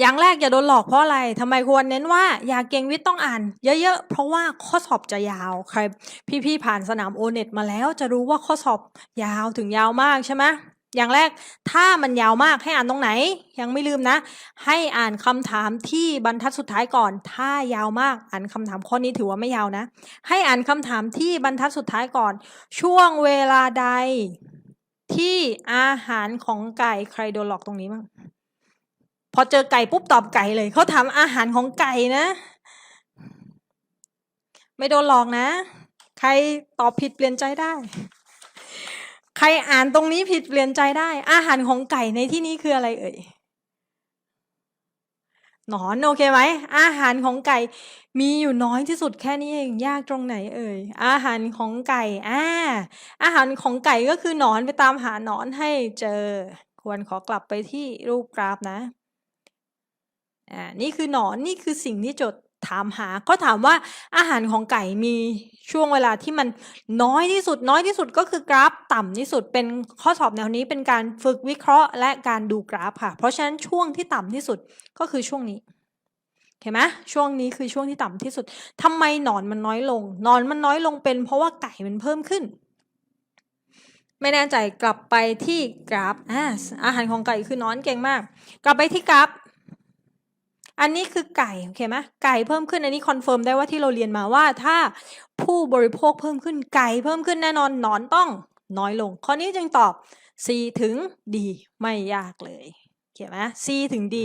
อย่างแรกอย่าโดนหลอกเพราะอะไรทำไมควรเน้นว่าอย่าเก่งวิทย์ต้องอ่าน เยอะๆ เพราะว่าข้อสอบจะยาวใครพี่ๆผ่านสนามโอเน็ตมาแล้วจะรู้ว่าข้อสอบยาวถึงยาวมากใช่ไหมอย่างแรกถ้ามันยาวมากให้อ่านตรงไหน ยังไม่ลืมนะ ให้อ่านคำถามที่บรรทัดสุดท้ายก่อน ถ้ายาวมากอ่านคำถามข้อนี้ถือว่าไม่ยาวนะ ให้อ่านคำถามที่บรรทัดสุดท้ายก่อน ช่วงเวลาใดที่อาหารของไก่ใครโดนหลอกตรงนี้บ้าง พอเจอไก่ปุ๊บตอบไก่เลยเขาถามอาหารของไก่นะ ไม่โดนหลอกนะ ใครตอบผิดเปลี่ยนใจได้ ใครอ่านตรงนี้ผิดเปลี่ยนใจได้ อาหารของไก่ในที่นี้คืออะไรเอ่ยหนอนโอเคไหมอาหารของไก่มีอยู่น้อยที่สุดแค่นี้เองยากตรงไหนเอ่ยอาหารของไก่อ่าอาหารของไก่ก็คือหนอนไปตามหาหนอนให้เจอ ควรขอกลับไปที่รูปกราฟนะ อ่านี่คือหนอนนี่คือสิ่งที่โจทย์ถามหาเขาถามว่าอาหารของไก่มีช่วงเวลาที่มันน้อยที่สุด น้อยที่สุดก็คือกราฟต่ำที่สุดเป็นข้อสอบแนวนี้เป็นการฝึกวิเคราะห์และการดูกราฟค่ะ เพราะฉะนั้นช่วงที่ต่ำที่สุดก็คือช่วงนี้เห็นไหมช่วงนี้คือช่วงที่ต่ำที่สุดทำไมหนอนมันน้อยลงหนอนมันน้อยลงเป็น เพราะว่าไก่มันเพิ่มขึ้น ไม่แน่ใจกลับไปที่กราฟอ่าอาหารของไก่คือหนอนเก่งมาก กลับไปที่กราฟ อันนี้คือไก่โอเคไหมไก่เพิ่มขึ้นอันนี้คอนเฟิร์มได้ว่าที่เราเรียนมาว่าถ้าผู้บริโภคเพิ่มขึ้นไก่เพิ่มขึ้นแน่นอนนอนต้องน้อยลง ข้อนี้จึงตอบ C ถึง D ไม่ยากเลยโอเคไหม C ถึง D